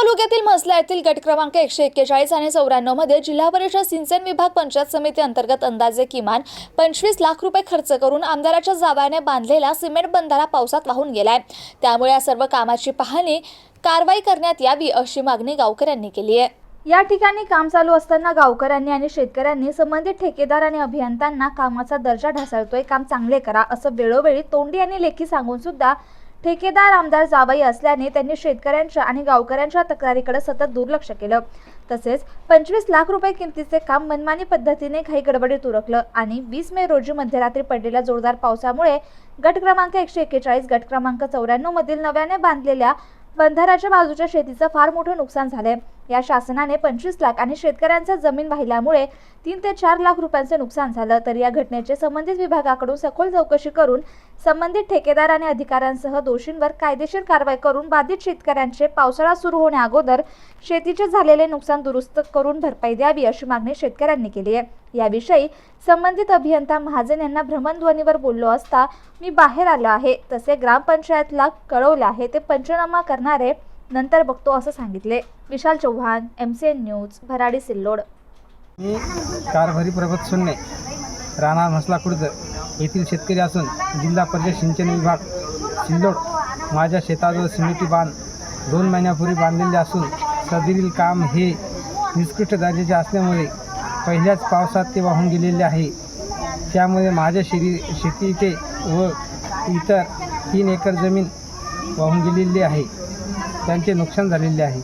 तालुक्यातील म्हसला येथील गट क्रमांक एकशे एक्केचाळीस आणि चौऱ्याण्णवमध्ये जिल्हा परिषद सिंचन विभाग पंचायत समिती अंतर्गत अंदाजे किमान पंचवीस लाख रुपये खर्च करून आमदाराच्या जाब्याने बांधलेला सिमेंट बंधारा पावसात वाहून गेलाय. त्यामुळे या सर्व कामाची पाहणी कारवाई करण्यात यावी अशी मागणी गावकऱ्यांनी केली आहे. या ठिकाणी काम चालू असताना गावकऱ्यांनी आणि शेतकऱ्यांनी संबंधित ठेकेदार आणि अभियंत्यांना कामाचा दर्जा ढासळतोय. काम चांगले करा असं वेळोवेळी तोंडी आणि लेखी सांगून सुद्धा ठेकेदार आमदार जावई असल्याने त्यांनी शेतकऱ्यांच्या आणि गावकऱ्यांच्या तक्रारीकडे सतत दुर्लक्ष केलं. तसेच पंचवीस लाख रुपये किमतीचे काम मनमानी पद्धतीने काही गडबडीत उरकलं आणि वीस मे रोजी मध्यरात्री पडलेल्या जोरदार पावसामुळे गट क्रमांक एकशे एक्केचाळीस गट क्रमांक चौऱ्याण्णव मधील नव्याने बांधलेल्या बंधाराच्या बाजूच्या शेतीचं फार मोठं नुकसान झालंय. या शासनाने पंचवीस लाख आणि शेतकऱ्यांचा जमीन वाहिल्यामुळे तीन ते चार लाख रुपयांचे नुकसान झालं. तर या घटनेचे संबंधित विभागाकडून सखोल चौकशी करून संबंधित ठेकेदार आणि अधिकाऱ्यांसह दोषींवर कायदेशीर कारवाई करून बाधित शेतकऱ्यांचे पावसाळा सुरू होण्याअगोदर शेतीचे झालेले नुकसान दुरुस्त करून भरपाई द्यावी अशी मागणी शेतकऱ्यांनी केली आहे. याविषयी संबंधित अभियंता महाजन यांना भ्रमणध्वनीवर बोललो असता मी बाहेर आलो आहे. तसे ग्रामपंचायतला कळवले आहे ते पंचनामा करणारे नंतर बघतो असं सांगितले Vishal Chavan M C N news Bharadi Sillod. मी कारभारी प्रगत सोन्ने राणा म्हसला खुर्द येथील शेतकरी असून जिल्हा परिषद सिंचन विभाग सिल्लोड. माझ्या शेताजवळ सिमेंटी बांध दोन महिन्यापूर्वी बांधलेले असून सदरील काम हे निकृष्ट दर्जाचे असल्यामुळे पहिल्याच पावसात ते वाहून गेलेले आहे. त्यामुळे माझ्या शेरी शेतीचे व इतर तीन एकर जमीन वाहून गेलेली आहे. त्यांचे नुकसान झालेले आहे.